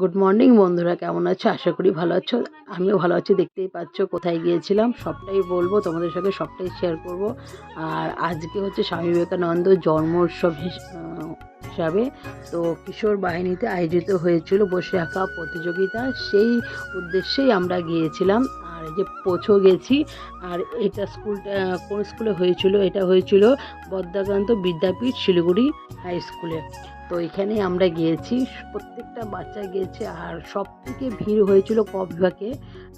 Good morning বন্ধুরা, কেমন আছো? আশা করি ভালো আছো। আমিও ভালো আছি, দেখতেই পাচ্ছ কোথায় গিয়েছিলাম। সবটাই বলব, তোমাদের সঙ্গে সবটাই শেয়ার করব। আর আজকে হচ্ছে স্বামী বিবেকানন্দ জন্ম উৎসব হিসাবে তো কিশোর বাহিনীতে আয়োজিত হয়েছিল বসে আঁকা প্রতিযোগিতা। সেই উদ্দেশ্যেই আমরা গিয়েছিলাম। এই যে পৌঁছেও গেছি, আর এটা স্কুলটা কোন স্কুলে হয়েছিল? এটা হয়েছিল বদ্রাকান্ত বিদ্যাপীঠ শিলিগুড়ি হাই স্কুলে। তো এখানে আমরা গিয়েছি, প্রত্যেকটা বাচ্চা গিয়েছে, আর সব থেকে ভিড় হয়েছিল ক বিভাগে,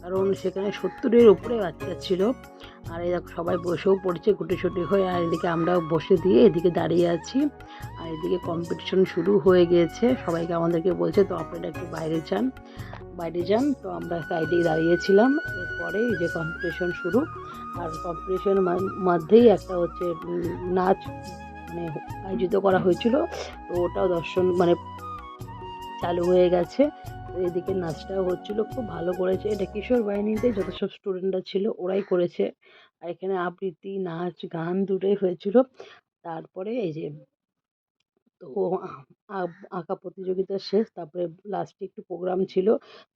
কারণ সেখানে সত্তরের উপরে বাচ্চা ছিল। আর এই দেখো, সবাই বসেও পড়েছে, গুটিসুটি হয়ে, আর এদিকে আমরাও বসে দিয়ে এদিকে দাঁড়িয়ে আছি। আর এদিকে কম্পিটিশন শুরু হয়ে গিয়েছে, সবাইকে আমাদেরকে বলছে, তো আপনারা একটু বাইরে যান। বাইরে যান, তো আমরা সাইডেই দাঁড়িয়েছিলাম। এরপরে এই যে কম্পিটিশন শুরু। আর কম্পিটিশনের মধ্যেই একটা হচ্ছে নাচ মানে আয়োজিত করা হয়েছিল। তো ওটাও দর্শন মানে চালু হয়ে গেছে। এদিকে নাচটাও হচ্ছিল, খুব ভালো করেছে। এটা কিশোর বাহিনীতে যত সব স্টুডেন্টরা ছিল, ওরাই করেছে। আর এখানে আবৃত্তি, নাচ, গান দুটোই হয়েছিল। তারপরে এই যে তো আঁকা প্রতিযোগিতা শেষ, তারপরে লাস্টে একটু প্রোগ্রাম ছিল।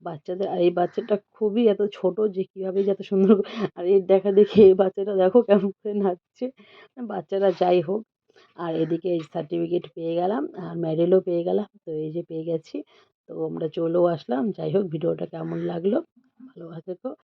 বাচ্চাদের আর এই বাচ্চাটা খুবই এত ছোট যে কীভাবে যে এত সুন্দর আর এর দেখা দেখি এই বাচ্চাটা দেখো কেমন করে নাচছে। বাচ্চারা যাই হোক, আর এদিকে এই সার্টিফিকেট পেয়ে গেলাম, আর মেডেলও পেয়ে গেলাম, তো এই যে পেয়ে গেছি। তো আমরা চলেও আসলাম, যাই হোক, ভিডিওটা কেমন লাগল, ভালো থেকো।